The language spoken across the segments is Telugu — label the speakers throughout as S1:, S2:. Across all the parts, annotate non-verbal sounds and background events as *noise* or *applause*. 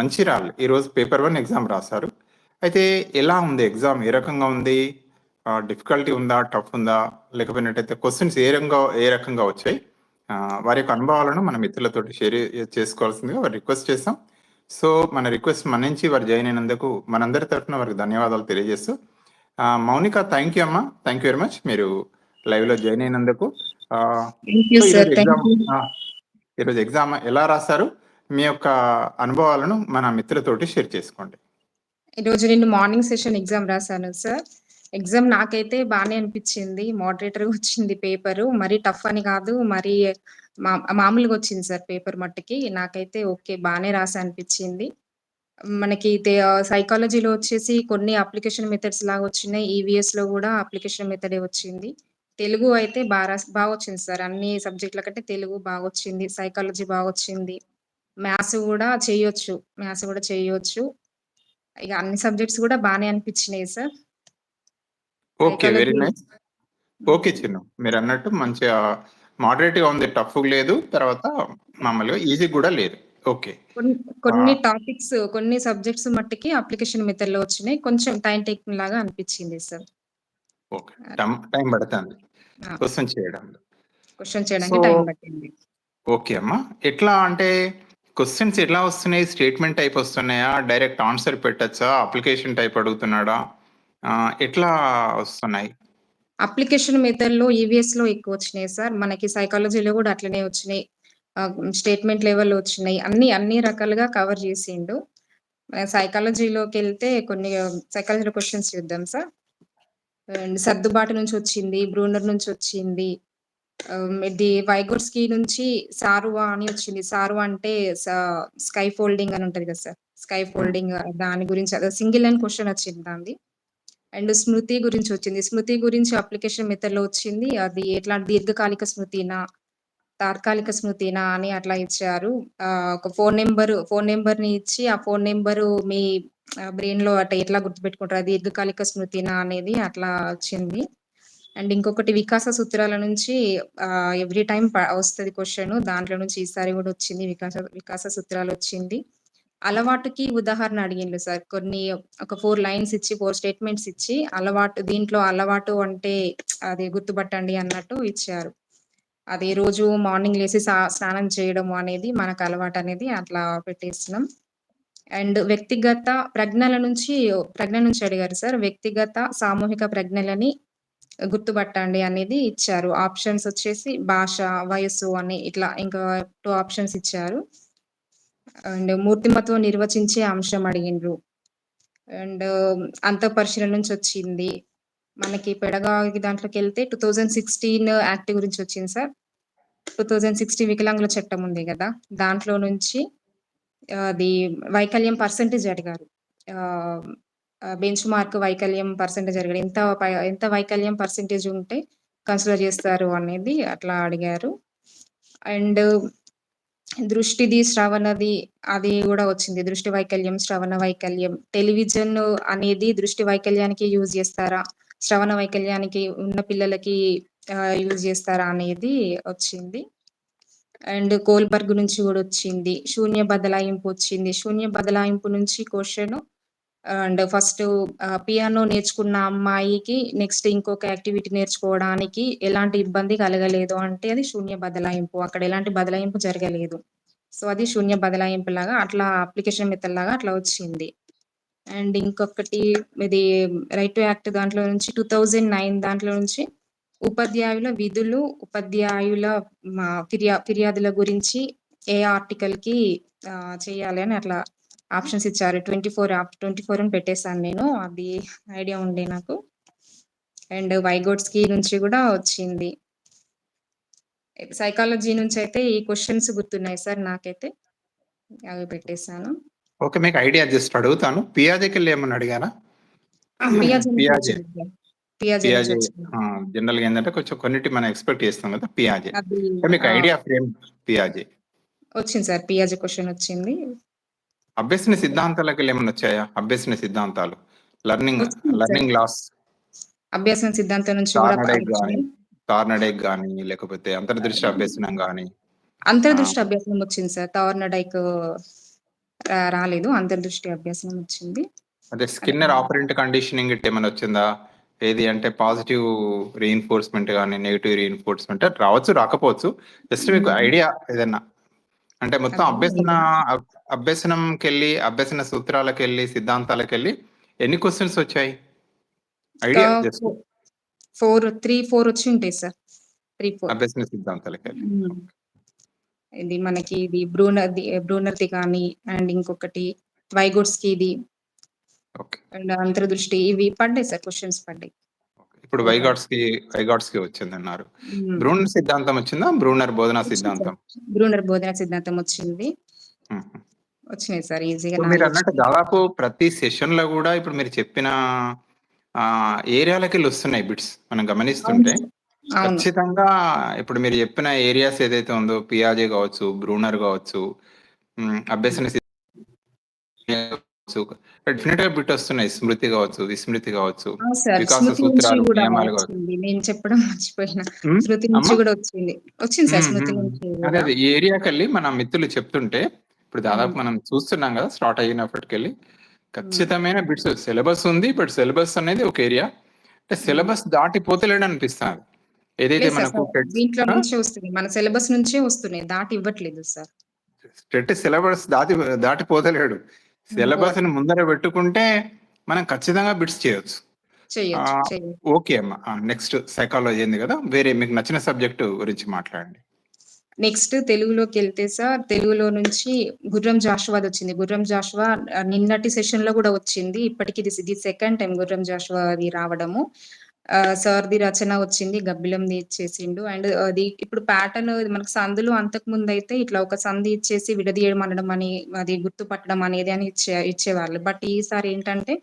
S1: మంచిర్యాల ఈరోజు పేపర్ వన్ ఎగ్జామ్ రాశారు. అయితే ఎలా ఉంది ఎగ్జామ్? ఏ రకంగా ఉంది? డిఫికల్టీ ఉందా? టఫ్ ఉందా? లేకపోయినట్టయితే క్వశ్చన్స్ ఏ రకంగా ఏ రకంగా వచ్చాయి? వారి యొక్క అనుభవాలను మన మిత్రులతోటి షేర్ చేసుకోవాల్సిందిగా వారు రిక్వెస్ట్ చేస్తాం సో మన రిక్వెస్ట్ మన్నించి వారు జాయిన్ అయినందుకు మనందరి తరఫున వారికి ధన్యవాదాలు తెలియజేస్తూ మౌనిక థ్యాంక్ యూ అమ్మా. థ్యాంక్ యూ వెరీ మచ్ మీరు లైవ్లో జాయిన్ అయినందుకు. ఈరోజు ఎగ్జామ్ ఎలా రాశారు? మీ యొక్క అనుభవాలను మన మిత్రులతోటి షేర్ చేసుకోండి.
S2: ఈరోజు నేను మార్నింగ్ సెషన్ ఎగ్జామ్ రాశాను సార్. ఎగ్జామ్ నాకైతే బాగానే అనిపించింది. మోడరేటర్ వచ్చింది పేపర్. మరి టఫ్ అని కాదు మరి మా- మామూలుగా వచ్చింది సార్ పేపర్ మట్టుకి. నాకైతే ఓకే బాగానే రాసా అనిపించింది. మనకి సైకాలజీలో వచ్చేసి కొన్ని అప్లికేషన్ మెథడ్స్ లాగా వచ్చినాయి. ఈవీఎస్లో కూడా అప్లికేషన్ మెథడే వచ్చింది. తెలుగు అయితే బాగా రాస్- బాగా వచ్చింది సార్. అన్ని సబ్జెక్టుల కంటే తెలుగు బాగా వచ్చింది. సైకాలజీ బాగా వచ్చింది. మ్యాథ్స్ కూడా చేయొచ్చు మ్యాథ్స్ కూడా చేయొచ్చు. ఇక అన్ని సబ్జెక్ట్స్ కూడా బాగానే అనిపించినాయి sir.
S1: Okay very nice. Okay Chinnu మీరు అన్నట్టు మంచిగా మోడరేట్గా ఉంది టఫ్ లేదు తర్వాత మామూలుగా ఈజీ కూడా లేదు. ఓకే.
S2: కొన్ని టాపిక్స్ కొన్ని సబ్జెక్ట్స్ మట్టుకి అప్లికేషన్ మెథడ్లో వచ్చినాయి కొంచెం టైం టేకింగ్ లాగా అనిపించింది సార్.
S1: ఓకే టైం పడుతుంది. క్వశ్చన్ చేయడం
S2: క్వశ్చన్ చేయడానికి టైం పట్టింది.
S1: ఓకే అమ్మా ఎట్లా అంటే క్వశ్చన్స్ ఎట్లా వస్తున్నాయి? స్టేట్మెంట్ టైప్ వస్తున్నాయా? డైరెక్ట్ ఆన్సర్ పెట్టచ్చా? అప్లికేషన్ టైప్ అడుగుతున్నాడా? ఎట్లా వస్తున్నాయి?
S2: అప్లికేషన్ మెథడ్లో ఈవీఎస్లో ఎక్కువ వచ్చినాయి సార్. మనకి సైకాలజీలో కూడా అట్లనే వచ్చినాయి. స్టేట్మెంట్ లెవెల్ వచ్చినాయి. అన్ని అన్ని రకాలుగా కవర్ చేసిండు. సైకాలజీలోకి వెళ్తే కొన్ని సైకాలజీ క్వశ్చన్స్ చూద్దాం సార్. అండ్ సర్దుబాటు నుంచి వచ్చింది బ్రూనర్ నుంచి వచ్చింది. ఇది వైగోర్స్కి నుంచి సారువా అని వచ్చింది. సారువా అంటే స్కై ఫోల్డింగ్ అని ఉంటది కదా సార్? స్కై ఫోల్డింగ్ దాని గురించి అదే సింగిల్ లైన్ క్వశ్చన్ వచ్చింది దాన్ని అండ్ స్మృతి గురించి వచ్చింది. స్మృతి గురించి అప్లికేషన్ మెథడ్లో వచ్చింది. అది ఎట్లా దీర్ఘకాలిక స్మృతినా తాత్కాలిక స్మృతినా అని అట్లా ఇచ్చారు. ఒక ఫోన్ నెంబర్ ఫోన్ నెంబర్ని ఇచ్చి ఆ ఫోన్ నెంబర్ మీ బ్రెయిన్లో అట్లా ఎట్లా గుర్తుపెట్టుకుంటారు? అది దీర్ఘకాలిక స్మృతినా అనేది అట్లా వచ్చింది. అండ్ ఇంకొకటి వికాస సూత్రాల నుంచి ఎవ్రీ టైం వస్తుంది క్వశ్చన్ దాంట్లో నుంచి ఈసారి కూడా వచ్చింది వికాస వికాస సూత్రాలు వచ్చింది. అలవాటుకి ఉదాహరణ అడిగిండు సార్. కొన్ని ఒక ఫోర్ లైన్స్ ఇచ్చి ఫోర్ స్టేట్మెంట్స్ ఇచ్చి అలవాటు దీంట్లో అలవాటు అంటే అది గుర్తుపట్టండి అన్నట్టు ఇచ్చారు. అది రోజు మార్నింగ్ లేసి సా- స్నానం చేయడం అనేది మనకు అలవాటు అనేది అట్లా పెట్టేస్తున్నాం. అండ్ వ్యక్తిగత ప్రజ్ఞల నుంచి ప్రజ్ఞ నుంచి అడిగారు సార్. వ్యక్తిగత సామూహిక ప్రజ్ఞలని గుర్తుపట్టండి అనేది ఇచ్చారు. ఆప్షన్స్ వచ్చేసి భాష వయస్సు అని ఇట్లా ఇంకా టూ ఆప్షన్స్ ఇచ్చారు. అండ్ మూర్తిమత్వం నిర్వచించే అంశం అడిగిండ్రు. అండ్ అంత పరిశీలన నుంచి వచ్చింది. మనకి పెడగాగి దాంట్లోకి వెళ్తే టూ థౌజండ్ సిక్స్టీన్ యాక్ట్ గురించి వచ్చింది సార్. టూ థౌజండ్ సిక్స్టీన్ వికలాంగుల చట్టం ఉంది కదా. దాంట్లో నుంచి అది వైకల్యం పర్సంటేజ్ అడిగారు. బెంచ్ మార్క్ వైకల్యం పర్సెంటేజ్ అడిగారు ఎంత పై- ఎంత వైకల్యం పర్సెంటేజ్ ఉంటే కన్సిడర్ చేస్తారు అనేది అట్లా అడిగారు. అండ్ దృష్టిది శ్రవణది అది కూడా వచ్చింది. దృష్టి వైకల్యం శ్రవణ వైకల్యం. టెలివిజన్ అనేది దృష్టి వైకల్యానికి యూజ్ చేస్తారా? శ్రవణ వైకల్యానికి ఉన్న పిల్లలకి యూజ్ చేస్తారా అనేది వచ్చింది. అండ్ కోల్బర్గ్ నుంచి కూడా వచ్చింది. శూన్య బదలాయింపు వచ్చింది. శూన్య బదలాయింపు నుంచి క్వశ్చన్ అండ్ ఫస్ట్ పియానో నేర్చుకున్న అమ్మాయికి నెక్స్ట్ ఇంకొక యాక్టివిటీ నేర్చుకోవడానికి ఎలాంటి ఇబ్బంది కలగలేదు అంటే అది శూన్య బదలాయింపు. అక్కడ ఎలాంటి బదలాయింపు జరగలేదు. సో అది శూన్య బదలాయింపు లాగా అట్లా అప్లికేషన్ మెథడ్ లాగా అట్లా వచ్చింది. అండ్ ఇంకొకటి ఇది రైట్ టు యాక్ట్ దాంట్లో నుంచి టూ థౌజండ్ నైన్ దాంట్లో నుంచి ఉపాధ్యాయుల విధులు ఉపాధ్యాయుల ఫిర్యా ఫిర్యాదుల గురించి ఏ ఆర్టికల్కి చేయాలి అని అట్లా ఆప్షన్స్ ఇచ్చారు. ట్వంటీ ఫోర్ ట్వంటీ ఫోర్ అని పెట్టేశాను నేను. అది ఐడియా ఉండే నాకు. అండ్ వైగోట్స్కి నుంచి కూడా వచ్చింది. సైకాలజీ నుంచి అయితే ఈ క్వశ్చన్స్ గుర్తున్నాయి సార్ నాకైతే. అవి పెట్టేశాను.
S1: ఓకే మీకు ఐడియా జస్ట్ అడుగుతాను. పియాజేకి వెళ్ళి ఏమన్నా
S2: పియాజీ
S1: పియాజే.
S2: వచ్చింది.
S1: జనరల్గా ఏంటంటే కొంచెం కొన్నిటి మనం ఎక్స్పెక్ట్ చేస్తాం కదా పియాజే. మీకు ఐడియా ఫ్రేమ్ పియాజే.
S2: వచ్చింది సార్ పియాజీ క్వశ్చన్ వచ్చింది.
S1: అభ్యసన సిద్ధాంతాలకు ఏమైనా వచ్చాయా అభ్యసన సిద్ధాంతాలు లర్నింగ్. లర్నింగ్ లాస్
S2: అభ్యాసం సిద్ధాంతం నుంచి
S1: టార్నడేక్. గానీ టార్నడేక్ లేకపోతే అంతర్దృష్టి అభ్యసనం గానీ
S2: అంతర్దృష్టి అభ్యాసం వచ్చింది సార్ తావర్నడైక్ రా రాలేదు. అంతర్దృష్టి అభ్యాసనం వచ్చింది.
S1: అదే స్కిన్నర్ ఆపరెంట్ కండిషనింగ్ ఇట్ ఏమైనా వచ్చిందా? ఏది అంటే పాజిటివ్ రీఇన్ఫోర్స్‌మెంట్ గాని, నెగెటివ్ రీఇన్ఫోర్స్‌మెంట్ రావచ్చు, రాకపోవచ్చు. జస్ట్ మీకు. ఐడియా ఏదన్నా. అంటే మొత్తం అభ్యసన
S2: ఐడియా.
S1: అబ్ అభ్యసనంకెళ్ళి, అభ్యసన సూత్రాలకెళ్ళి, సిద్ధాంతాలకెళ్ళి ఎన్ని క్వెషన్స్ వచ్చాయి? ఐడియా
S2: ఆహ్,
S1: జస్ట్.
S2: ఫో 4, 3, 4 వచ్చుంటాయి సార్. 3, 4.
S1: అభ్యసన సిద్ధాంతాలకెళ్ళి.
S2: హ్మ్. ఇది మనకి ఇది బ్రూనర్‌ది బ్రూనర్‌ది కానీ అండ్ ఇంకొకటి వైగోట్స్‌కిది.
S1: ఓకే.
S2: అండ్ అంతర్దృష్టి ఇవి పడ్డాయి సార్ క్వెషన్స్ పడ్డాయి.
S1: ఇప్పుడు
S2: ఒక
S1: వైగాట్స్‌కి వైగాట్స్‌కి వచ్చిందన్నారు.
S2: హ్మ్.
S1: బ్రూనర్ సిద్ధాంతం వచ్చిందా? బ్రూనర్ బోధనా
S2: వచ్చింది
S1: సిద్ధాంతం.
S2: బ్రూనర్ బోధనా సిద్ధాంతం వచ్చింది. వచ్చినాయి సార్ ఈజీగా
S1: ఇప్పుడు
S2: 4
S1: మీరన్నట్టు
S2: వచ్చినాయి.
S1: దాదాపు ప్రతి సెషన్‌లో గూడా ఇప్పుడు మీరు చెప్పిన ఆహ్, ఏరియాలకెళ్ళి వస్తున్నాయి బిట్స్. మనం గమనిస్తుంటే. ఖచ్చితంగా ఇప్పుడు మీరు చెప్పిన ఏరియాస్ ఏదైతే ఉందో పియాజే గావచ్చు, బ్రూనర్ గావచ్చు, హ్మ్. అభ్యసన సి డెఫినిట్‌గా బిట్ వస్తున్నాయి. స్మృతి గావచ్చు, విస్మృతి!
S2: సార్.
S1: వికాస సూత్రాలు, నియమాలు.
S2: నేను చెప్పడం మర్చిపోయిన. స్మృతి నుంచి? గూడా వచ్చింది. వచ్చింది సార్. స్మృతి. నుంచి
S1: అదే. అదే. ఈ ఏరియాకెళ్ళి మన మిత్రులు చెప్తుంటే ఇప్పుడు దాదాపు. మనం చూస్తున్నాం గదా! స్టార్ట్ అయినప్పటికెళ్ళి. ఖచ్చితమైన బిట్స్ సిలబస్ ఉంది. బట్ సిలబస్ అనేది ఒక ఏరియా. అంటే. సిలబస్ దాటిపోతలేడు అనిపిస్తాంది. ఏదైతే. మనకు
S2: దీంట్లో? నుంచే వస్తున్నాయి. మన సిలబస్ నుంచే వస్తున్నాయి. దాటి ఇవ్వట్లేదు సార్.
S1: టెట్ సిలబస్ దాటి దాటిపోతలేడు. సిలబస్‌ని
S2: పోవట్లేదు.
S1: ముందర పెట్టుకుంటే మనం ఖచ్చితంగా బిట్స్ చేయొచ్చు. ఓకే అమ్మ. నెక్స్ట్ సైకాలజీ అయింది గదా! వేరే మీకు నచ్చిన సబ్జెక్ట్ గురించి మాట్లాడండి.
S2: నెక్స్ట్ తెలుగులోకెళ్తే సార్ తెలుగులో నుంచి గుర్రం జాషువాదొచ్చింది. గుర్రం జాషువా నిన్నటి సెషన్‌లో గూడా వచ్చింది. ఇప్పటికి ఇది ఇది సెకండ్ టైమ్ గుర్రం జాషువాది రావడము. సార్‌ది రచన వచ్చింది. గబ్బిలంది ఇచ్చేసిండు. అండ్ అది ఇప్పుడు ప్యాటర్న్ మనకు సందులు అంతకుముందయితే ఇట్లా ఒక సంది ఇచ్చేసి విడదీయడం అనడం అని అది గుర్తుపట్టడం అనేది అని ఇచ్చే ఇచ్చేవాళ్ళు. బట్ ఈసారి ఏంటంటే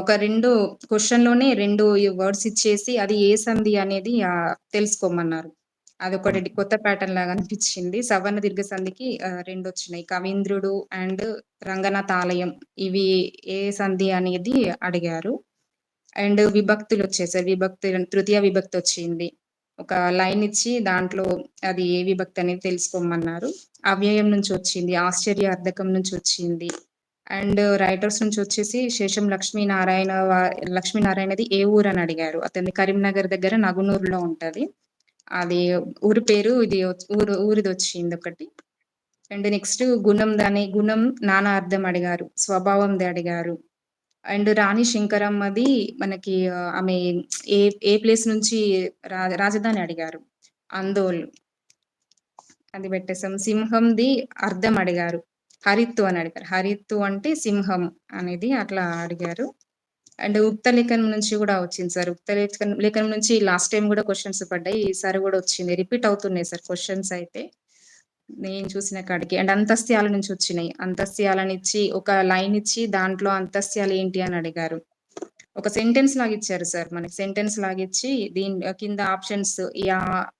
S2: ఒక 2 క్వెషన్‌లోనే 2 వర్డ్స్ ఇచ్చేసి అది ఏ సంధి అనేది తెలుసుకోమన్నారు. అదొకటి
S1: హ్మ్.
S2: కొత్త ప్యాటర్న్ లాగా అనిపిచ్చింది. సవర్ణ దీర్ఘ సంధికి 2 వచ్చినాయి. కవీంద్రుడు అండ్ రంగనాథ ఆలయం ఇవి ఏ సంధి అనేది అడిగారు. అండ్ విభక్తులు విభక్తులొచ్చేసాయి. విభక్తులు తృతీయ విభక్తి వచ్చింది ఒక లైన్ ఇచ్చి దాంట్లో అది ఏ విభక్తి అనేది తెలుసుకోమన్నారు. అవ్యయం నుంచి వచ్చింది. ఆశ్చర్య అర్ధకం నుంచి వచ్చింది. అండ్ రైటర్స్ నుంచి వచ్చేసి శేషం లక్ష్మీనారాయణ లక్ష్మీనారాయణది ఏ ఊరు అని అడిగారు. అతని కరీంనగర్ దగ్గర నగునూరులో ఉంటది. అది ఊరి పేరు ఇది ఊరు ఊరిది వచ్చింది ఒకటి అండ్ నెక్స్ట్ గుణం దాని గుణం నానా అర్థం అడిగారు. స్వభావంది అడిగారు. అండ్ రాణి శంకరమ్మది మనకి ఆమె ఏ ఏ ప్లేస్ నుంచి రా రాజధాని అడిగారు. అందోల్. అది పెట్టేసాం. సింహంది అర్థం అడిగారు. హరిత్తు అని అడిగారు. హరిత్తు అంటే సింహం అనేది అట్లా అడిగారు. అండ్ ఉక్త లేఖనం నుంచి కూడా వచ్చింది సార్. ఉక్త లేఖనం లేఖనం నుంచి లాస్ట్ టైం కూడా క్వశ్చన్స్ పడ్డాయి. ఈసారి కూడా వచ్చింది. రిపీట్ అవుతున్నాయి సార్ క్వశ్చన్స్ అయితే. నేను చూసిన కాడికి. అండ్ అంతస్యాల నుంచి వచ్చినాయి. అంతస్త్యాలనిచ్చి ఒక లైన్ ఇచ్చి దాంట్లో అంతస్యాలు ఏంటి అని అడిగారు. ఒక సెంటెన్స్ లాగా ఇచ్చారు సార్ మనకి. సెంటెన్స్ లాగా ఇచ్చి దీని కింద ఆప్షన్స్ యా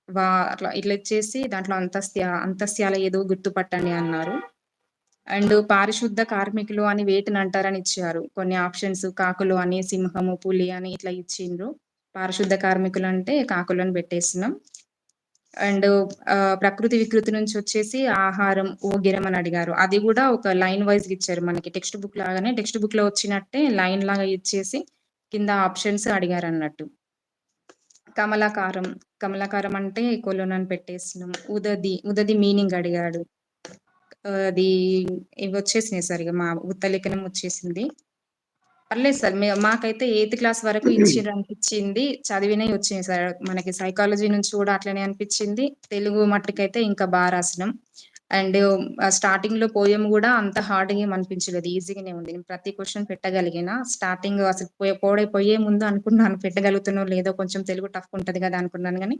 S2: వా అట్లా ఇట్లా ఇచ్చేసి దాంట్లో అంతస్య అంతస్త్యాల ఏదో గుర్తుపట్టండి అన్నారు. అండ్ పారిశుద్ధ కార్మికులు అని వేటినంటారని ఇచ్చారు. కొన్ని ఆప్షన్స్ కాకులు అని, సింహము, పులి అని ఇట్లా ఇచ్చిండ్రు. పారిశుద్ధ కార్మికులు అంటే కాకులను పెట్టేసినాం. అండ్ ప్రకృతి వికృతి నుంచి వచ్చేసి ఆహారం, ఓగిరం అని అడిగారు. అది కూడా ఒక లైన్ వైజ్ ఇచ్చారు మనకి. టెక్స్ట్ బుక్ లాగానే టెక్స్ట్ బుక్లో వచ్చినట్టే లైన్ లాగా ఇచ్చేసి కింద ఆప్షన్స్ అడిగారు అన్నట్టు కమలాకారం. కమలాకారం అంటే కొలోనని పెట్టేసినాం. ఉదది. ఉదది మీనింగ్ అడిగాడు. అది ఇవి వచ్చేసినాయి సరిగా మా ఉత్తలేఖనం వచ్చేసింది. పర్లేదు సార్. మాకైతే ఎయిత్ క్లాస్ వరకు *clears throat* ఇచ్చిర్రనిపిచ్చింది. చదివినయి వచ్చినాయి సార్. మనకి సైకాలజీ నుంచి గూడా అట్లనే అనిపిచ్చింది. తెలుగు మట్టుకైతే ఇంకా బా రాసినాం. అండ్ ఆహ్, స్టార్టింగ్‌లో పోయెమ్ గూడా అంత హార్డ్‌గా ఏమి అనిపించలేదు. ఈజీగానే ఉంది. నేను ప్రతి క్వెషన్ పెట్టగలిగిన. స్టార్టింగ్ అసలు పోయే పోడే పోయే ముందు అనుకున్నాను పెట్టగలుగుతానో లేదో కొంచెం తెలుగు టఫ్ ఉంటది గదా! అనుకున్నాను గానీ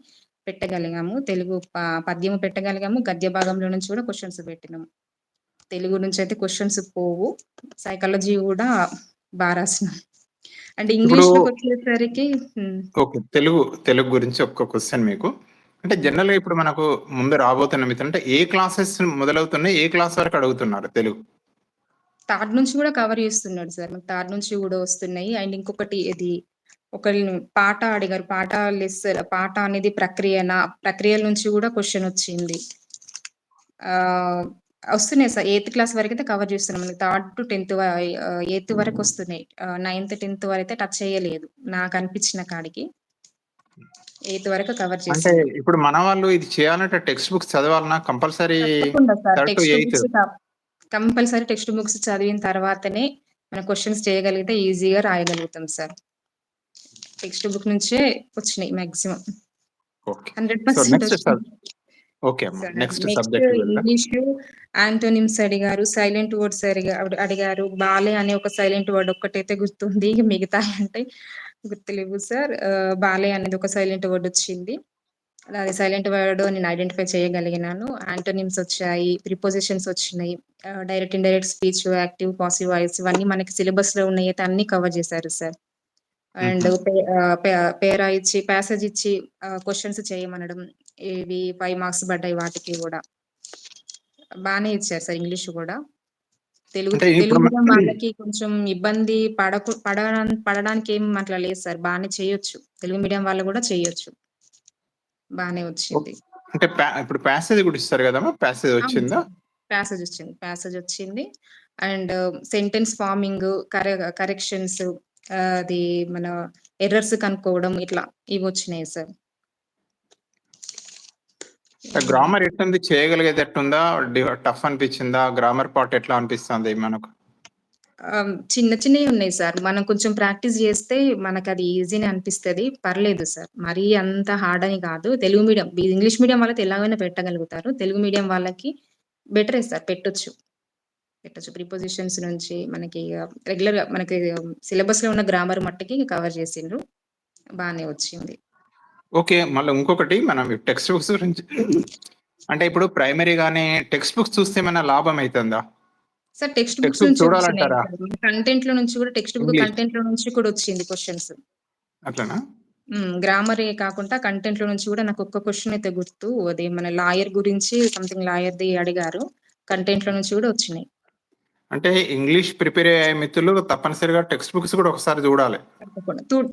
S2: పెట్టగలిగాము. తెలుగు ప పద్యం పెట్టగలిగాము. గద్య భాగంలో నుంచి గూడా క్వెషన్స్ పెట్టినాం. తెలుగు నుంచయితే క్వెషన్స్ పోవు. సైకాలజీ గూడా బా రాసినాం. అండ్
S1: ఇప్పుడు
S2: ఇంగ్లీష్‌లోకొచ్చేసరికి హ్మ్.
S1: ఓకే. తెలుగు, తెలుగు గురించి ఒక్క క్వెషన్ మీకు. అంటే
S2: హ్మ్.
S1: జనరల్‌గా ఇప్పుడు మనకు ముందు రాబోతున్న మిత్రులు అంటే ఏ క్లాసెస్ మొదలవుతున్నాయి? ఏ క్లాస్ వరకు అడుగుతున్నారు తెలుగు?
S2: థర్డ్ నుంచి గూడా కవర్ చేస్తున్నాడు సార్. మాకు థర్డ్ నుంచి గూడా వస్తున్నాయి. అండ్ ఇంకొకటి ఇది ఒకళ్ళని పాట అడిగారు. పాట లెస్ పాట అనేది ప్రక్రియనా? ప్రక్రియల నుంచి గూడా క్వెషన్ వచ్చింది. వస్తున్నాయి సార్. ఎయిత్ క్లాస్ వరకైతే కవర్ చేస్తున్నాం. మనకి థర్డ్ టు 10థ్ వ ఆహ్, ఎయిత్ వరకు వస్తున్నాయి. నైన్త్, 10థ్ వరకైతే టచ్ చేయలేదు. నాకనిపించిన కాడికి. ఎయిత్ వరకు కవర్ చేసాను.
S1: ఇప్పుడు మన వాళ్ళు ఇది చేయాలంటే టెక్స్ట్ బుక్స్ చదవాలనా? కంపల్సరీ
S2: కంపల్సరీ టెక్స్ట్ బుక్స్ చదివిన తర్వాతనే మనం క్వెషన్స్ చేయగలిగితే ఈజీగా రాయగలుగుతాం సార్. టెక్స్ట్ బుక్ నుంచే వచ్చినాయి maximum.
S1: Okay. So okay next వెళ్దాం.
S2: ఇంగ్లీషు యాంటోనిమ్స్ అడిగారు. సైలెంట్ వర్డ్స్ అడిగా అడిగారు. బాలే అనే ఒక సైలెంట్ వర్డ్ ఒక్కటైతే గుర్తుంది. మిగతాయంటే గుర్తులేవు సార్. బాలే అనేది ఒక సైలెంట్ వర్డ్ వచ్చింది. అది సైలెంట్ వర్డ్ నేను ఐడెంటిఫై చేయగలిగినాను. యాంటోనిమ్స్ వచ్చాయి. ప్రిపోజిషన్స్ వచ్చినాయి. Direct, indirect speech, active, passive voice ఇవన్నీ మనకి సిలబస్‌లో ఉన్నయైతే అన్నీ కవర్ చేశారు సార్. అండ్ పేరా ఇచ్చి, ప్యాసేజ్ ఇచ్చి క్వెషన్స్ చేయమనడం. ఇవి 5 మార్క్స్ పడ్డాయి వాటికి గూడా. బానే ఇచ్చారు సార్ ఇంగ్లీష్ గూడా. తెలుగు తెలుగు వాళ్ళకి కొంచెం ఇబ్బంది పడకు పడడం పడడానికి ఏం అట్లా లేదు సార్. బానే చేయొచ్చు. తెలుగు మీడియం వాళ్ళు గూడా చేయొచ్చు.
S1: ఓక్
S2: వచ్చింది.
S1: అంటే ఇప్పుడు ప్యాసేజ్ కూడా ఇస్తారు కదమ్మా! ప్యాసేజ్ వచ్చిందా?
S2: ప్యాసేజ్ వచ్చింది. ప్యాసేజ్ వచ్చింది. అండ్ సెంటెన్స్ ఫార్మింగ్, కరె కరెక్షన్స్ అది మన ఎర్రర్స్ కనుక్కోవడం ఇట్లా ఇవొచ్చినాయి సార్. హ్మ్.
S1: గ్రామర్ ఎట్లుంది? చేయగలిగేటట్టుందా? డి టఫ్ అనిపించిందా? గ్రామర్ పార్ట్ ఎట్లా అనిపిస్తుంది మనకు?
S2: చిన్న చిన్నయి ఉన్నాయి సార్. మనం కొంచెం ప్రాక్టీస్ చేస్తే మనకది ఈజీనే అనిపిస్తది. పర్లేదు సార్. మరీ అంత హార్డ్ అని కాదు. తెలుగు మీడియం ఇంగ్లీష్ మీడియం వాళ్ళైతే ఎలాగైనా పెట్టగలుగుతారు. తెలుగు మీడియం వాళ్ళకి బెటరే సార్ పెట్టొచ్చు. పెట్టొచ్చు. ప్రిపోజిషన్స్ నుంచి మనకి ఆహ్, రెగ్యులర్‌గా మనకి సిలబస్‌లో ఉన్న గ్రామర్ మట్టికి కవర్ చేసిండ్రు. బానే వచ్చింది.
S1: ఓకే. మళ్ళా ఇంకొకటి మనం టెక్స్ట్ బుక్స్ గురించి అంటే ఇప్పుడు ప్రైమరీగానే టెక్స్ట్ బుక్స్ చూస్తే ఏమైనా లాభం అయితుందా?
S2: సార్ టెక్స్ట్ బుక్స్
S1: బుక్
S2: నుంచి? సార్. కంటెంట్‌లో నుంచి కూడా టెక్స్ట్ బుక్
S1: ఇంగ్లీష్.
S2: కంటెంట్‌లో నుంచి కూడా వచ్చింది క్వెషన్స్.
S1: అట్లనా?
S2: గ్రామరే కాకుండా కంటెంట్‌లో నుంచి కూడా నాకు ఒక్క క్వెషన్ అయితే గుర్తు. అది మన లాయర్ గురించి సంథింగ్ లాయర్‌ది అడిగారు. కంటెంట్‌లో నుంచి కూడా వచ్చినాయి.
S1: అంటే ఇంగ్లీష్ ప్రిపేర్ అయ్యే మిత్రులు తప్పనిసరిగా టెక్స్ట్ బుక్స్ కూడా ఒకసారి చూడాలి.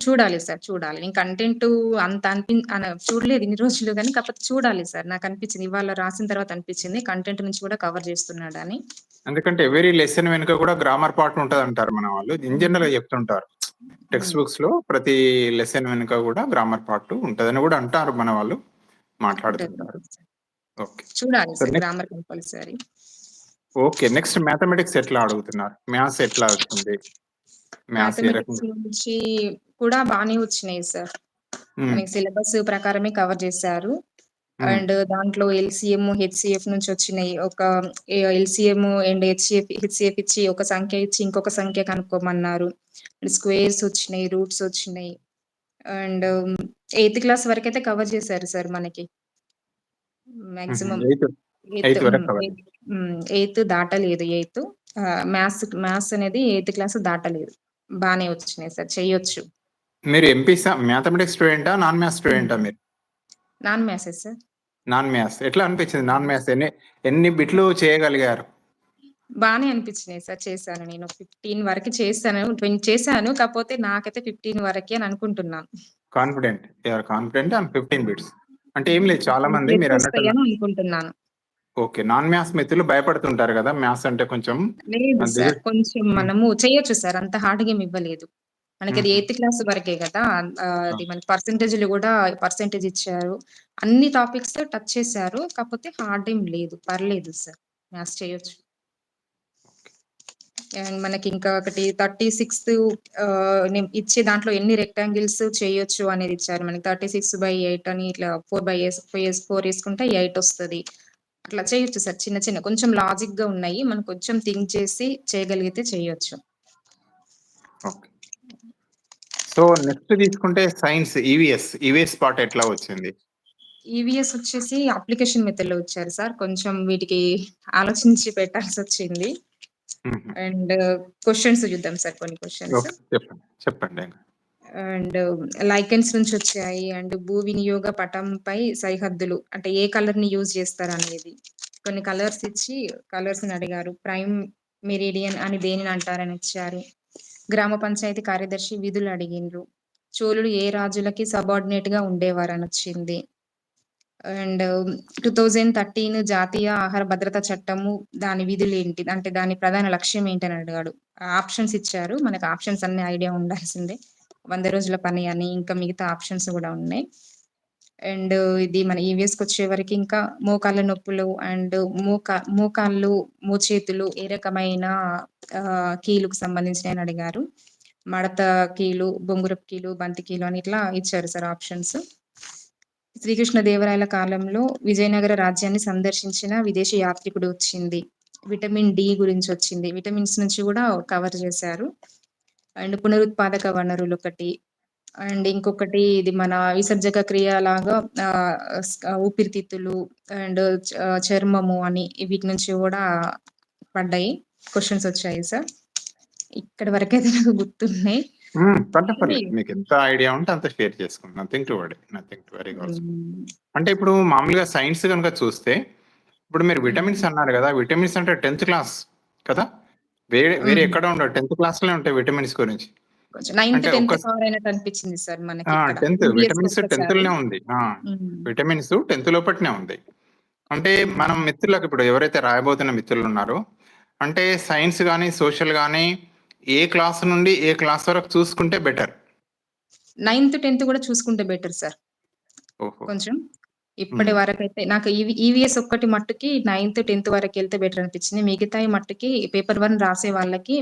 S2: చూడాలి సార్. చూడాలి. నేను కంటెంటు అంత అనిపిం అన చూడలేదు ఇన్ని రోజులు గాని కాకపోతే చూడాలి సార్. నాకనిపించింది. ఇవాళ రాసిన తర్వాత అనిపించింది. కంటెంట్ నుంచి కూడా కవర్ చేస్తున్నాడని.
S1: ఎందుకంటే ఎవరీ లెసన్ వెనుక కూడా గ్రామర్ పార్ట్ ఉంటదంటారు మన వాళ్ళు. ఇన్
S2: హ్మ్.
S1: జనరల్‌గా చెప్తుంటారు. టెక్స్ట్
S2: హ్మ్.
S1: బుక్స్‌లో ప్రతి లెసన్ వెనుక కూడా గ్రామర్ పార్ట్ ఉంటదని కూడా అంటారు మన వాళ్ళు.
S2: ఉంటది.
S1: మాట్లాడుతుంటారు.
S2: ఉంటది.
S1: ఓకే.
S2: చూడాలి sir. Grammar compulsory.
S1: Okay. Next mathematics ఎట్లా అడుగుతున్నారు? మ్యాథ్స్ ఎట్లా వచ్చింది?
S2: మ్యాథమెటిక్స్
S1: రకంగా?
S2: నుంచి కూడా బానే వచ్చినాయి సార్. మనకి సిలబస్ ప్రకారమే కవర్ చేశారు. అండ్ దాంట్లో ఎల్‌సీఎం, హెచ్‌సీఎఫ్ నుంచి వచ్చినాయి. ఒక ఎల్‌సీఎం అండ్ హెచ్‌సీఎఫ్ హెచ్‌సీఎఫ్ ఇచ్చి ఒక సంఖ్య ఇచ్చి ఇంకొక సంఖ్య కనుక్కోమన్నారు. స్క్వేర్స్ వచ్చినాయి. రూట్స్ వచ్చినాయి. అండ్ ఎయిత్ క్లాస్ వరకైతే కవర్ చేశారు సార్ మనకి. మాక్సిమం
S1: ఎయిత్
S2: దాటలేదు ఎయిత్. మ్యాథ్స్ మ్యాథ్స్ అనేది ఎయిత్ క్లాస్ దాటలేదు. బానే వచ్చినాయి సార్. చెయ్యొచ్చు.
S1: మీరు ఎంపీసా మ్యాథమెటిక్స్ స్టూడెంటా? నాన్ మ్యాథ్స్ స్టూడెంటా. మీరు?
S2: నాన్ మ్యాథ్సే సార్.
S1: Non maths. ఎట్లా అనిపించింది నాన్ మ్యాథ్స్? ఎన్ని ఎన్ని బిట్లు చేయగలిగారు?
S2: బానే అనిపించినాయి సార్. చేశాను నేను. 15 వరకు చేశాను. 20 చేశాను. కాపోతే నాకైతే 15 వరకే అని అనుకుంటున్నాను.
S1: Confident. You are confident on 15 bits. అంటే ఏం. లేదు చాలా
S2: 15
S1: మంది
S2: వస్తాయని అనుకుంటున్నాను.
S1: ఓకే. నాన్ మ్యాథ్స్ మిత్రులు భయపడుతుంటారు గదా! మ్యాథ్స్ అంటే కొంచెం
S2: లేదు సార్. కొంచెం. మనము చేయొచ్చు సార్. అంత హార్డ్‌గా ఏమి ఇవ్వలేదు. మనకది
S1: హుహు.
S2: ఎయిత్ క్లాస్ వరకే
S1: ఆ!
S2: అది మన పర్సెంటేజ్‌లు గూడా పర్సెంటేజ్ ఇచ్చారు. అన్ని టాపిక్స్ టచ్ చేశారు. కాపోతే హార్డ్ ఏం లేదు. పర్లేదు సార్. మ్యాథ్స్ చేయొచ్చు. అండ్ మనకి ఇంకా ఒకటి 36 ఆహ్, నేమ్ ఇచ్చే దాంట్లో ఎన్ని రెక్టాంగిల్స్ చేయొచ్చు అనేది ఇచ్చారు. మనకి 36/8 అని ఇట్లా 4/ఎస్ ఫేస్ 4 ఏసుకుంటే 8 వస్తది. అట్లా చేయొచ్చు సార్. చిన్న చిన్న కొంచెం లాజిక్‌గా ఉన్నాయి. మనం కొంచెం థింక్ చేసి చేయగలిగితే చేయొచ్చు.
S1: సో నెక్స్ట్ తీసుకుంటే సైన్స్ ఈవీఎస్. ఈవీఎస్ పార్ట్ ఎట్లా వచ్చింది?
S2: ఈవీఎస్ వచ్చేసి అప్లికేషన్ మెథడ్‌లో వచ్చారు సార్. కొంచెం వీటికి ఆలోచించి పెట్టాల్సొచ్చింది.
S1: హుహు.
S2: అండ్ క్వెషన్స్ చూద్దాం సార్ కొన్ని.
S1: ఓకే. చెప్పండి. చెప్పండి.
S2: అండ్ లైకెన్స్ నుంచి వచ్చాయి. అండ్ భూ వినియోగ పటంపై సరిహద్దులు అంటే ఏ కలర్ని యూజ్ చేస్తారనేది. కొన్ని కలర్స్ ఇచ్చి కలర్స్ని అడిగారు. ప్రైమ్ మెరిడియన్ అని దేనిని అంటారని ఇచ్చారు. గ్రామ పంచాయతీ కార్యదర్శి విధులు అడిగిండ్రు. చోళులు ఏ రాజులకి సబార్డినేట్గా ఉండేవారని వచ్చింది అండ్ 2013 జాతీయ ఆహార భద్రతా చట్టము దాని విధులు ఏంటి అంటే దాని ప్రధాన లక్ష్యం ఏంటి అని అడిగాడు. ఆప్షన్స్ ఇచ్చారు. మనకు ఆప్షన్స్ అన్ని ఐడియా ఉండాల్సిందే. వంద రోజుల పని అని ఇంకా మిగతా ఆప్షన్స్ కూడా ఉన్నాయి. అండ్ ఇది మన ఈవీఎస్‌కొచ్చేవరకి ఇంకా మోకాళ్ళ నొప్పులు అండ్ మోకా మోకాళ్ళు, మోచేతులు ఏ రకమైన కీలుకు సంబంధించినయని అడిగారు. మడత కీలు, బొంగురపు కీలు, బంతి కీలు అని ఇట్లా ఇచ్చారు సార్ ఆప్షన్స్. శ్రీకృష్ణదేవరాయల కాలంలో విజయనగర రాజ్యాన్ని సందర్శించిన విదేశీ యాత్రికుడు వచ్చింది. విటమిన్ డి గురించి వచ్చింది విటమిన్స్ నుంచి కూడా కవర్ చేశారు. అండ్ పునరుత్పాదక వనరులొకటి. అండ్ ఇంకొకటి ఇది మన విసర్జక క్రియలాగా ఆహ్, స్ ఊపిరితిత్తులు అండ్ చర్మము అని వీటి నుంచి గూడా పడ్డాయి. క్వెషన్స్ వచ్చాయి సార్. ఇక్కడి వరకైతే నాకు గుర్తున్నాయి. ఇది
S1: మీకెంత ఐడియా ఉంటే అంత షేర్ చేసుకోండి. Nothing to worry. Nothing to worry. అంటే ఇప్పుడు మామూలుగా సైన్స్ గనుక చూస్తే, ఇప్పుడు మీరు విటమిన్స్. అన్నారు గదా! విటమిన్స్ అంటే 10థ్ క్లాస్ కదా! వేరే. ఎక్కడ ఉండవు. 10థ్ క్లాస్‌లోనే ఉంటాయి విటమిన్స్ గురించి.
S2: కొంచెం నైన్త్,
S1: అంటే
S2: 10థ్
S1: ఒక్క
S2: కవర్ అయినట్టు అనిపించింది సార్
S1: ఆ!
S2: మనకిక్కడ.
S1: 10థ్
S2: ఈవీఎస్‌కి
S1: విటమిన్స్
S2: ఒక్కసారి.
S1: 10థ్‌లోనే ఉంది. విటమిన్స్ 10థ్ లోపటనే ఉంది. అంటే మనం. మిత్రులకు ఇప్పుడు ఎవరైతే రాయబోతున్న మిత్రులున్నారో, అంటే సైన్స్ గాని, సోషల్ గాని ఏ క్లాస్ నుండి ఏ క్లాస్ వరకు చూసుకుంటే బెటర్?
S2: నైన్త్, 10థ్ గూడా చూసుకుంటే బెటర్ సార్. కొంచెం. ఇప్పటి
S1: హ్మ్.
S2: వరకైతే నాకు ఈవీ ఈవీఎస్ ఒక్కటి మట్టుకి నైన్త్, 10థ్ వరకెళ్తే బెటర్ అనిపించింది. మిగతాయి మట్టుకి పేపర్ 1 రాసే వాళ్ళకి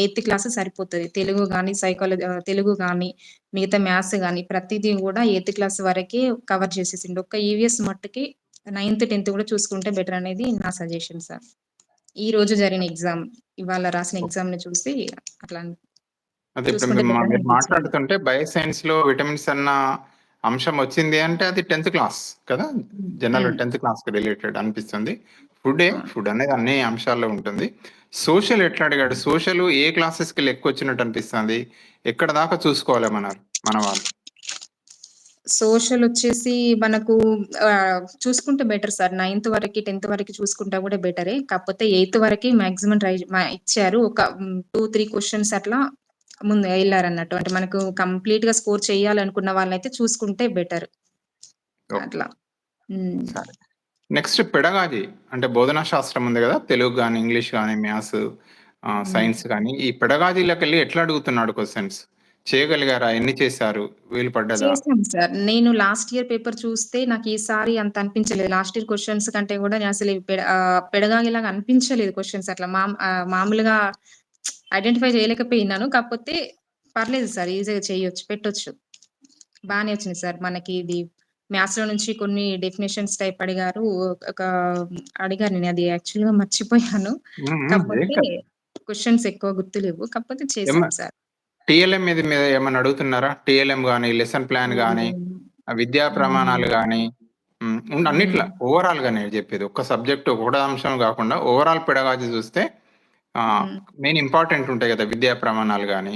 S2: ఎయిత్ క్లాస్ సరిపోతది. తెలుగు గాని, సైకాలజీ తెలుగు గాని, మిగతా మ్యాథ్స్ గాని ప్రతిదీ గూడా ఎయిత్ క్లాస్ వరకే కవర్ చేసేసిండు. ఒక్క ఈవీఎస్ మట్టుకి నైన్త్, 10థ్ గూడా చూసుకుంటే బెటర్ అనేది నా సజెషన్ సార్. ఈ రోజు జరిగిన ఎగ్జామ్, ఇవాళ రాసిన
S1: ఓకే.
S2: ఎగ్జామ్‌ని చూసి అట్లా.
S1: మాట్లాడుతుంటే బయో సైన్స్‌లో విటమిన్స్ అన్న అంశం వచ్చింది అంటే అది 10థ్ క్లాస్ కదా!
S2: హ్మ్.
S1: జనరల్‌గా
S2: హ్మ్.
S1: 10థ్ క్లాస్‌కి రిలేటెడ్ అనిపిస్తుంది. ఫుడే.
S2: అవును.
S1: ఫుడ్ అనేది అన్ని అంశాల్లో ఉంటుంది. సోషల్ ఎట్లా అడిగాడు? సోషల్ ఏ క్లాసెస్‌కి ఎక్కువొచ్చినట్టు అనిపిస్తుంది? ఎక్కడ దాకా చూసుకోవాలి మన మన వాళ్ళు?
S2: సోషల్ వచ్చేసి మనకు చూసుకుంటే బెటర్ సార్. నైన్త్ వరకి, 10థ్ వరకి చూసుకుంటా గూడా బెటరే. కాకపోతే ఎయిత్ వరకి మాక్సిమం ట్రై ఇచ్చారు. ఒక 2, 3 క్వెషన్స్ అట్లా ముందు ఎళ్ళారన్నట్టు. అంటే మనకు కంప్లీట్‌గా స్కోర్ చేయాలనుకున్న వాళ్ళైతే చూసుకుంటే బెటర్. అట్లా.
S1: నెక్స్ట్ పెడగాజీ అంటే బోధనా శాస్త్రం ఉంది గదా! తెలుగు గాని, ఇంగ్లీష్ గాని, మ్యాథ్స్. సైన్స్ గాని ఈ పెడగాజీలోకెళ్ళి ఎట్లా అడుగుతున్నాడు క్వెషన్స్? చేయగలిగారా? ఎన్ని చేశారు? వీలు పడ్డదా?
S2: సార్. నేను లాస్ట్ ఇయర్ పేపర్ చూస్తే నాకు ఈసారి అంత అనిపించలేదు. లాస్ట్ ఇయర్ క్వెషన్స్ కంటే నేనసలు పెడ ఆహ్, పెడగాగిలాగా అనిపించలేదు క్వెషన్స్ అట్లా మామూలుగా ఐడెంటిఫై చేయలేకపోయినాను. కాకపోతే పర్లేదు సార్ ఈజీగా చేయొచ్చు. పెట్టొచ్చు. బానే వచ్చింది సార్. మనకి ఇది మ్యాథ్స్‌లో నుంచి కొన్ని డెఫినిషన్స్ టైప్ అడిగారు. ఒక అడిగారు నేను అది యాక్చువల్‌గా మర్చిపోయాను.
S1: హ్మ్. హ్మ్. ఏం
S2: కాకపోతే. క్వెషన్స్ ఎక్కువ గుర్తులేవు. కాకపోతే
S1: ఏమ
S2: చేసాం సార్.
S1: టీఎల్ఎం మీద మీద ఏమన్నా అడుగుతున్నారా? టీఎల్ఎం గాని, లెసన్ ప్లాన్ గాని, విద్యా ప్రమాణాలు. గాని. అన్నిట్ల ఓవరాల్‌గా నేను చెప్పేది. ఒక్క సబ్జెక్ట్ ఒకటో అంశం గాకుండా ఓవరాల్ పెడగాజీ చూస్తే. మెయిన్ ఇంపార్టెంట్ ఉంటాయి గదా! విద్యా ప్రమాణాలు గాని,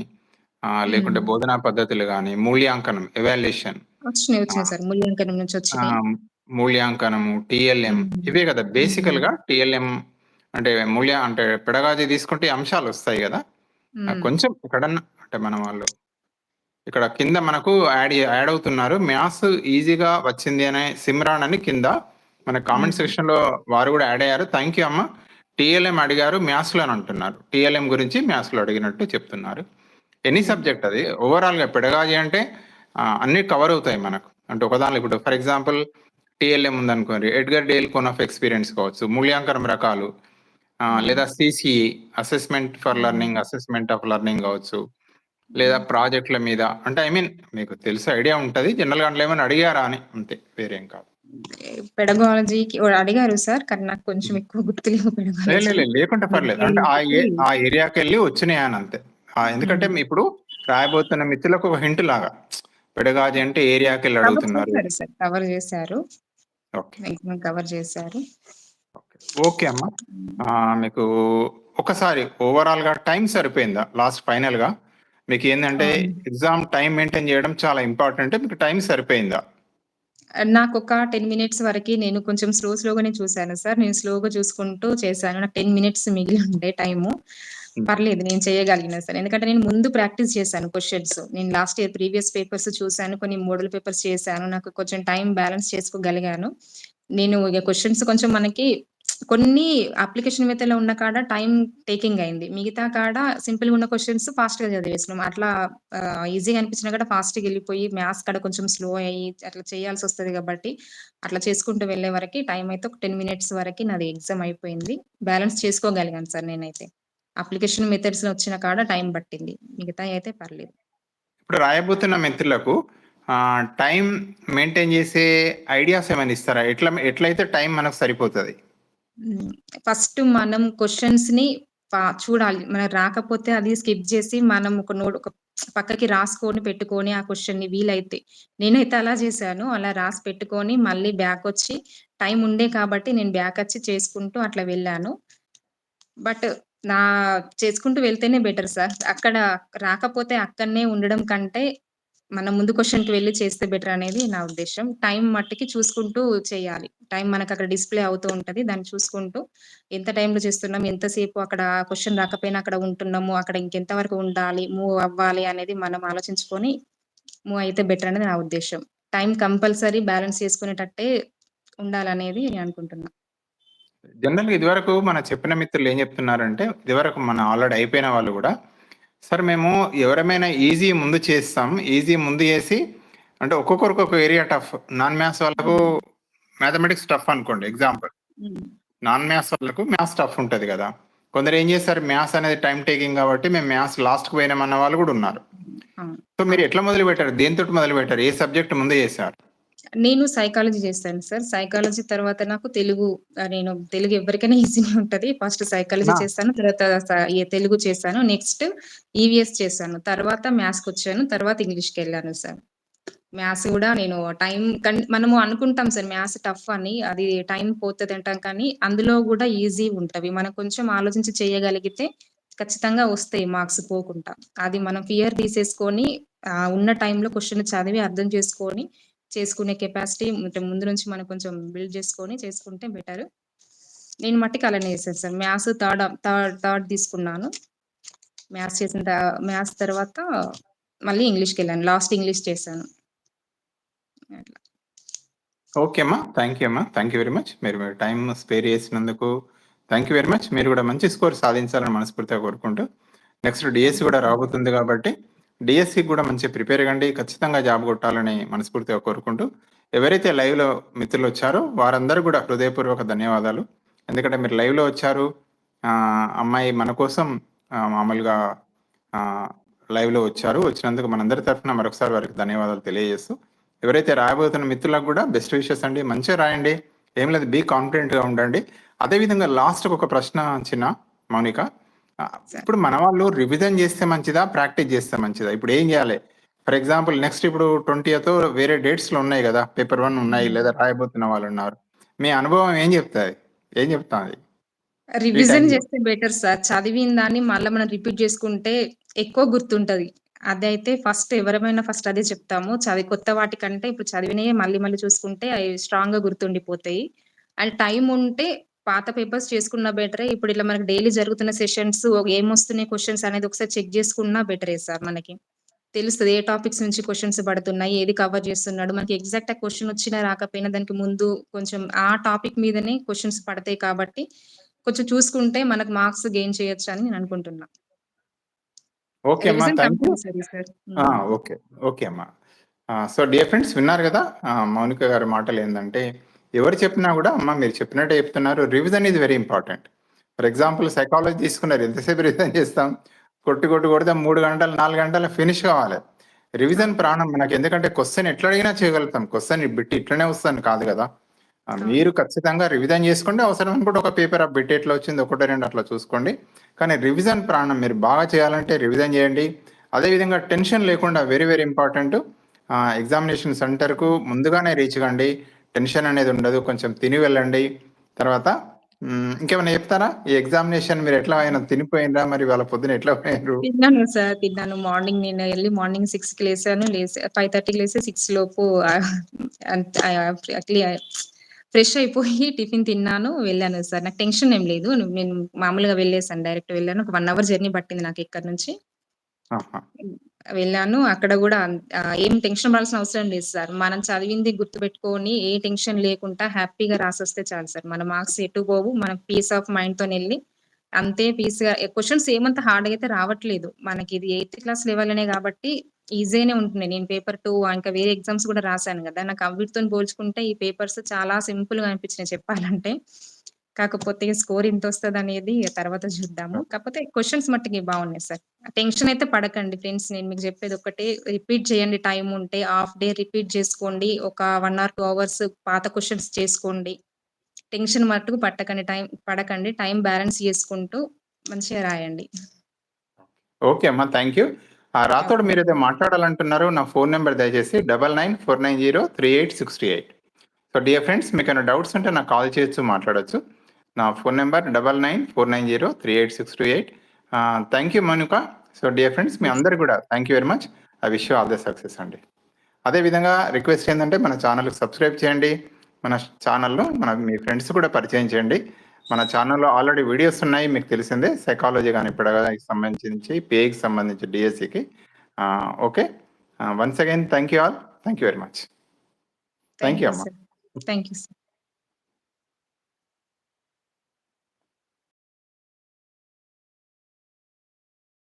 S1: ఆహ్, లేకుంటే. బోధనా పద్ధతులు గాని, మూల్యాంకనం ఎవాల్యుయేషన్.
S2: వచ్చినాయి.
S1: ఆ!
S2: వచ్చినాయి సార్. మూల్యాంకనం నుంచి వచ్చినాయి.
S1: ఆహ్, మూల్యాంకనము, టీఎల్ఎం. ఇవే గదా!
S2: హ్మ్.
S1: బేసికల్‌గా టీఎల్ఎం అంటే మూల్య అంటే పెడగాజీ తీసుకుంటే గదా! ఆహ్,
S2: హ్మ్.
S1: కొంచెం ఎక్కడన్నా అంటే మన వాళ్ళు ఇక్కడ కింద మనకు యాడ్ యాడ్ అవుతున్నారు. మ్యాథ్స్ ఈజీగా వచ్చింది అనే సిమ్రాన్ అని కింద మన కామెంట్
S2: హ్మ్.
S1: సెక్షన్‌లో వారు గూడా యాడ్ అయ్యారు. థాంక్ యూ అమ్మ. టీఎల్ఎం అడిగారు మ్యాథ్స్‌లో అని అంటున్నారు. టీఎల్ఎం గురించి మ్యాథ్స్‌లో అడిగినట్టు చెప్తున్నారు. ఎనీ సబ్జెక్ట్ అది. ఓవరాల్‌గా పెడగాజీ అంటే అన్ని అన్నీ కవర్ అవుతాయి మనకు. అంటే ఒకదానిలో ఇప్పుడు ఫర్ ఎగ్జాంపుల్ టీఎల్ఎం ఉందనుకోండి. Edgar Dale cone of experience కావచ్చు. మూల్యాంకనం రకాలు లేదా CCE assessment for learning, assessment of learning కావచ్చు లేదా
S2: ప్రాజెక్టుల
S1: ప్రాజెక్ట్‌ల మీద అంటే ఐ మీన్ మీకు తెలుసు ఐడియా ఉంటుంది జనరల్‌గా అంటే ఏమైనా అడిగారా అని అంతే. వేరేం కాదు.
S2: పెడగాలజీకి అడిగారు సార్. కానీ నాకు కొంచెం. ఎక్కువ గుర్తులేవు
S1: లే లే
S2: పెడగాలజీ.
S1: లే లేకుంటే పర్లేదు. అంటే ఆ ఏ
S2: మట్టుకి
S1: ఆ ఏరియాకెళ్ళి వచ్చినాయని అంతే. ఎందుకంటే. ఇప్పుడు రాయబోతున్న మిత్రులకు ఒక హింట్ లాగా. పెడగాజీ అంటే ఏరియాకెళ్ళి
S2: కవర్
S1: అడుగుతున్నారు.
S2: కవర్ చేశారు. కవర్ చేశారు.
S1: ఓకే. అమ్మ. మీకు ఒకసారి ఓవరాల్‌గా టైం సరిపోయిందా? లాస్ట్ ఫైనల్‌గా మీకేందంటే
S2: అవును.
S1: ఎగ్జామ్ టైమ్ మెయింటైన్ చేయడం చాలా ఇంపార్టెంట్. మీకు టైం సరిపోయిందా?
S2: నాకొక 10 మినిట్స్ వరకి నేను కొంచెం స్లో స్లోగానే చూసాను సార్. నేను స్లోగా చూసుకుంటూ చేశాను. నాకు 10 మినిట్స్ మిగిలి ఉండే టైము. పర్లేదు నేను చేయగలిగిన సార్. ఎందుకంటే నేను ముందు ప్రాక్టీస్ చేశాను క్వెషన్స్. నేను లాస్ట్ ఇయర్ ప్రీవియస్ పేపర్స్ చూసాను. కొన్ని మోడల్ పేపర్స్ చేశాను. నాకు కొంచెం టైం బ్యాలెన్స్ చేసుకోగలిగాను. నేను క్వెషన్స్ కొంచెం మనకి కొన్ని అప్లికేషన్ మెథడ్‌లో ఉన్న కాడ టైం టేకింగ్ అయింది. మిగతా కాడ సింపుల్‌గా ఉన్న క్వెషన్స్ ఫాస్ట్‌గా చదివేసినాం. అట్లా ఈజీగా అనిపించినా కూడా ఫాస్ట్‌గా వెళ్ళిపోయి మ్యాథ్స్ కాడ కొంచెం స్లో అయ్యి అట్లా చేయాల్సి వస్తుంది కాబట్టి అట్లా చేసుకుంటూ వెళ్ళే వరకు టైం అయితే ఒక 10 మినిట్స్ వరకు నాది ఎగ్జామ్ అయిపోయింది. బ్యాలెన్స్ చేసుకోగలిగాను సార్ నేనైతే. అప్లికేషన్ మెథడ్స్ వచ్చిన కాడ టైం పట్టింది. మిగతా అయితే పర్లేదు.
S1: ఇప్పుడు రాయబోతున్న మిత్రులకు టైం మెయింటైన్ చేసే ఐడియాస్ ఏమైనా ఇస్తారా? ఎట్లా ఎట్లయితే టైం మనకు సరిపోతుంది
S2: ఫస్ట్ మనం క్వశ్చన్స్ని చూడాలి. మనకు రాకపోతే అది స్కిప్ చేసి మనం ఒక నోట్ ఒక పక్కకి రాసుకొని పెట్టుకొని ఆ క్వెషన్‌ని వీలైతే నేనైతే అలా చేశాను. అలా రాసి పెట్టుకొని మళ్ళీ బ్యాక్ వచ్చి టైం ఉండే కాబట్టి నేను బ్యాక్ వచ్చి చేసుకుంటూ అట్లా వెళ్ళాను. బట్ నా చేసుకుంటూ వెళ్తేనే బెటర్ సార్. అక్కడ రాకపోతే అక్కడనే ఉండడం కంటే మనం ముందు క్వశ్చన్కి వెళ్ళి చేస్తే బెటర్ అనేది నా ఉద్దేశం టైం మట్టికి చూసుకుంటూ చేయాలి. టైం మనకక్కడ డిస్‌ప్లే అవుతూ ఉంటది. దాన్ని చూసుకుంటూ ఎంత టైంలో చేస్తున్నాం, ఎంతసేపు అక్కడ క్వశ్చన్ రాకపోయినా అక్కడ ఉంటున్నాము, అక్కడ ఇంకెంత వరకు ఉండాలి, మూవ్ అవ్వాలి అనేది మనం ఆలోచించుకొని మూవ్ అయితే బెటర్ అనేది నా ఉద్దేశం టైం కంపల్సరీ బ్యాలెన్స్ చేసుకునేటట్టే ఉండాలనేది నేను అనుకుంటున్నా.
S1: జనరల్‌గా ఇదివరకు మన చెప్పిన మిత్రులు ఏం చెప్తున్నారంటే, ఇదివరకు మన ఆల్రెడీ అయిపోయిన వాళ్ళు కూడా సార్ మేము ఎవరమైనా ఈజీ ముందు చేస్తాం. ఈజీ ముందు చేసి అంటే ఒక్కొక్కరికి ఒక ఏరియా టఫ్. నాన్ మ్యాథ్స్ వాళ్ళకు. మ్యాథమెటిక్స్ టఫ్ అనుకోండి ఎగ్జాంపుల్. నాన్ మ్యాథ్స్ వాళ్ళకు మ్యాథ్స్ టఫ్ ఉంటది గదా! కొందరు ఏం చేస్తారు మ్యాథ్స్ అనేది టైమ్ టేకింగ్ కాబట్టి మేము మ్యాథ్స్ లాస్ట్‌కి పోయినామన్న వాళ్ళు గూడా ఉన్నారు. సో మీరు ఎట్లా మొదలుపెట్టారు? దేనితోటి మొదలుపెట్టారు? ఏ సబ్జెక్ట్ ముందు చేశారు?
S2: నేను సైకాలజీ చేశాను సార్. సైకాలజీ తర్వాత నాకు తెలుగు నేను తెలుగు ఎవరికైనా ఈజీనే ఉంటది. First psychology! చేశాను. తర్వాత తెలుగు చేశాను. నెక్స్ట్ ఈవీఎస్ చేశాను. తర్వాత మ్యాథ్స్‌కొచ్చాను. తర్వాత ఇంగ్లీష్‌కెళ్ళాను సార్. మ్యాథ్స్ గూడా నేను టైం మనము అనుకుంటాం సార్ మ్యాథ్స్ టఫ్ అని. అది టైం పోతదంటాం కానీ అందులో గూడా ఈజీ ఉంటవి. మనం కొంచెం ఆలోచించి చేయగలిగితే ఖచ్చితంగా వస్తాయి మార్క్స్ పోకుండా. అది మనం ఫియర్ తీసేసుకొని ఉన్న టైంలో క్వెషన్ చదివి అర్థం చేసుకొని చేసుకునే కెపాసిటీ అంటే ముందు నుంచి మనం కొంచెం బిల్డ్ చేసుకొని చేసుకుంటే బెటర్. నేను మట్టికి అలానే చేశాను sir. Maths third third third తీసుకున్నాను. మ్యాథ్స్ చేసిన మ్యాథ్స్ తర్వాత మళ్ళీ ఇంగ్లీష్కి వెళ్ళాను లాస్ట్ ఇంగ్లీష్ చేశాను. అట్లా.
S1: ఓకే అమ్మా. థ్యాంక్ యూ అమ్మా. Thank you very much. మీరు టైం స్పేర్ చేసినందుకు థ్యాంక్ యూ వెరీ మచ్. మీరు కూడా మంచి స్కోర్ సాధించాలని మనస్ఫూర్తిగా కోరుకుంటూ, నెక్స్ట్ డిఎస్సి కూడా రాబోతుంది కాబట్టి, డీఎస్సీకి కూడా మంచి ప్రిపేర్ కండి. ఖచ్చితంగా జాబ్ కొట్టాలని మనస్ఫూర్తిగా కోరుకుంటూ, ఎవరైతే లైవ్‌లో మిత్రులు వచ్చారో వారందరూ కూడా హృదయపూర్వక ధన్యవాదాలు. ఎందుకంటే మీరు లైవ్‌లో వచ్చారు. అమ్మాయి మన కోసం మామూలుగా లైవ్‌లో వచ్చారు. వచ్చినందుకు మనందరి తరఫున మరొకసారి వారికి ధన్యవాదాలు తెలియజేస్తూ, ఎవరైతే రాయబోతున్న మిత్రులకు కూడా బెస్ట్ విషెస్ అండి. మంచిగా రాయండి. ఏం లేదు బీ కాన్ఫిడెంట్‌గా ఉండండి. అదే విధంగా లాస్ట్‌కి ఒక ప్రశ్న చిన్న మౌనిక. ఇప్పుడు మన వాళ్ళు రివిజన్ చేస్తే మంచిదా? ప్రాక్టీస్ చేస్తే మంచిదా? ఇప్పుడు ఏం చేయాలి? ఫర్ ఎగ్జాంపుల్ నెక్స్ట్ ఇప్పుడు 20థ్ వేరే డేట్స్‌లో ఉన్నాయి గదా! పేపర్ 1 ఉన్నాయి.
S2: హ్మ్.
S1: లేదా రాయబోతున్న వాళ్ళున్నారు. మీ అనుభవం ఏం చెప్తాది? ఏం చెప్తాంది?
S2: రివిజన్? చేస్తే బెటర్ సార్. చదివిన దాన్ని మళ్ళా మనం రిపీట్ చేసుకుంటే ఎక్కువ గుర్తుంటది. అదైతే ఫస్ట్ ఎవరమైనా ఫస్ట్ అదే చెప్తాము. చది కొత్త వాటికంటే ఇప్పుడు చదివినయే మళ్ళీ మళ్ళీ చూసుకుంటే అయి స్ట్రాంగ్‌గా గుర్తుండిపోతాయి. అండ్ టైం ఉంటే పాత పేపర్స్ చేసుకున్న బెటరే. ఇప్పుడు ఇట్లా మనకు డైలీ జరుగుతున్న సెషన్స్ ఏమొస్తున్నాయి క్వెషన్స్ అనేది ఒకసారి చెక్ చేసుకున్నా బెటరే సార్ మనకి. తెలుస్తది. ఏ టాపిక్స్ నుంచి క్వెషన్స్ పడుతున్నాయి. ఏది కవర్ చేస్తున్నాడు. మనకి ఎగ్జాక్ట్ ఆ క్వెషన్ వచ్చినా రాకపోయినా దానికి ముందు కొంచెం ఆ టాపిక్ మీదనే క్వెషన్స్ పడతాయి కాబట్టి కొంచెం చూసుకుంటే మనకు మార్క్స్ గెయిన్ చేయొచ్చని నేను అనుకుంటున్నా.
S1: ఓకే. ఓకే. ఓకే అమ్మా. సో డియర్ ఫ్రెండ్స్ విన్నారు! ఆహ్, మౌనిక గారి మాటలేందంటే, ఎవరు చెప్పినా గూడా అమ్మ మీరు చెప్పినట్టే చెప్తున్నారు. Revision is very important. For example psychology తీసుకున్నారు. ఎంతసేపు రివిజన్ చేస్తాం? కొట్టి కొట్టి కొడితే 3 గంటలు, 4 గంటల్లో ఫినిష్ కావాలి. రివిజన్. ప్రాణం మనకి. ఎందుకంటే క్వెషన్ ఎట్లా అడిగినా చేయగలుగుతాం. క్వెషన్ బిట్ ఇట్లనే వస్తదని కాదు
S2: అవును.
S1: మీరు ఖచ్చితంగా రివిజన్ చేసుకోండి. అవసరం అనుకుంటే ఒక పేపర్ ఆ బిట్ ఎట్లా వచ్చింది ఒకటో రెండో అట్లా చూసుకోండి. కానీ రివిజన్ ప్రాణం. మీరు బాగా చేయాలంటే రివిజన్ చేయండి. అదే విధంగా టెన్షన్ లేకుండా వెరీ వెరీ ఇంపార్టెంట్. ఎగ్జామినేషన్ సెంటర్‌కు ముందుగానే రీచ్ కండి. టెన్షన్ అనేది ఉండదు. కొంచెం తిని వెళ్ళండి. తర్వాత ఇంకేమైనా చెప్తారా? ఈ ఎగ్జామినేషన్ మీరు ఎట్లా అయినా తినిపోయిండ్రా? మరి ఇవాళ పొద్దున ఎట్లా పోయిండ్రు?
S2: తిన్నాను సార్. తిన్నాను. మార్నింగ్ నేను ఎర్లీ మార్నింగ్ 6కి లేసాను. లేసి 5:30కి లేసి 6 లోపు ఫ్రెష్ అయిపోయి టిఫిన్ తిన్నాను. వెళ్ళాను సార్. నాకు టెన్షన్ ఏం లేదు. నేను మామూలుగా వెళ్ళేసాను. డైరెక్ట్ వెళ్ళాను. ఒక 1 అవర్ జర్నీ పట్టింది నాకు ఇక్కడి నుంచి. వెళ్ళాను. అక్కడ కూడా ఏం టెన్షన్ పడాల్సిన అవసరం లేదు సార్. మనం చదివింది గుర్తుపెట్టుకొని ఏ టెన్షన్ లేకుండా హ్యాపీగా రాసొస్తే చాలు సార్. మన మార్క్స్ ఎటు పోవు. మనం పీస్ ఆఫ్ మైండ్‌తోనెళ్ళి అంతే పీస్‌గా క్వశ్చన్స్ ఏమంత హార్డ్ అయితే రావట్లేదు. మనకి ఇది ఎయిత్ క్లాస్ లెవెల్‌లోనే కాబట్టి ఈజీనే ఉంటున్నాయి. నేను పేపర్ టూ ఇంకా వేరే ఎగ్జామ్స్ కూడా రాశాను కదా నాకు అవిటితో పోల్చుకుంటే ఈ పేపర్స్ చాలా సింపుల్‌గా అనిపించినాయి చెప్పాలంటే. కాకపోతే స్కోర్ ఇంతొస్తదనేది తర్వాత చూద్దాము. కాకపోతే క్వెషన్స్ మట్టికి బాగున్నాయి సార్. టెన్షన్ అయితే పడకండి ఫ్రెండ్స్. నేను మీకు చెప్పేది ఒక్కటే రిపీట్ చేయండి టైమ్ ఉంటే. హాఫ్ డే రిపీట్ చేసుకోండి. ఒక 1 ఆర్ 2 అవర్స్ పాత క్వెషన్స్ చేసుకోండి. టెన్షన్ మట్టుకు పట్టకండి. టైం పడకండి. టైం బ్యాలెన్స్ చేసుకుంటూ మంచిగా రాయండి.
S1: ఓకే అమ్మా. Thank you. ఆహ్, రాథోడ్ మీరేదో మాట్లాడాలంటున్నారు. నా ఫోన్ నంబర్ దయచేసి 9949038638. సో డియర్ ఫ్రెండ్స్ మీకేమైనా డౌట్స్ ఉంటే నాకు కాల్ చేయొచ్చు, మాట్లాడొచ్చు. నా phone number 9949038628. Ah, thank you Mounika. So dear friends మీ అందరికి గూడా thank you very much. I wish all the success అండి. అదే విధంగా రిక్వెస్ట్ ఏందంటే మన ఛానెల్‌కి సబ్స్క్రైబ్ చేయండి. మన ఛానెల్‌లో మన మీ ఫ్రెండ్స్ కూడా పరిచయం చేయండి. మన ఛానెల్‌లో ఆల్రెడీ వీడియోస్ ఉన్నాయి. మీకు తెలిసిందే. సైకాలజీ గాని ఇప్పటికి సంబంధించి, పీఏకి సంబంధించి డీఎస్సీకి. Okay. Once again thank you all. Thank you very much. Thank you అమ్మా.
S2: Thank you sir.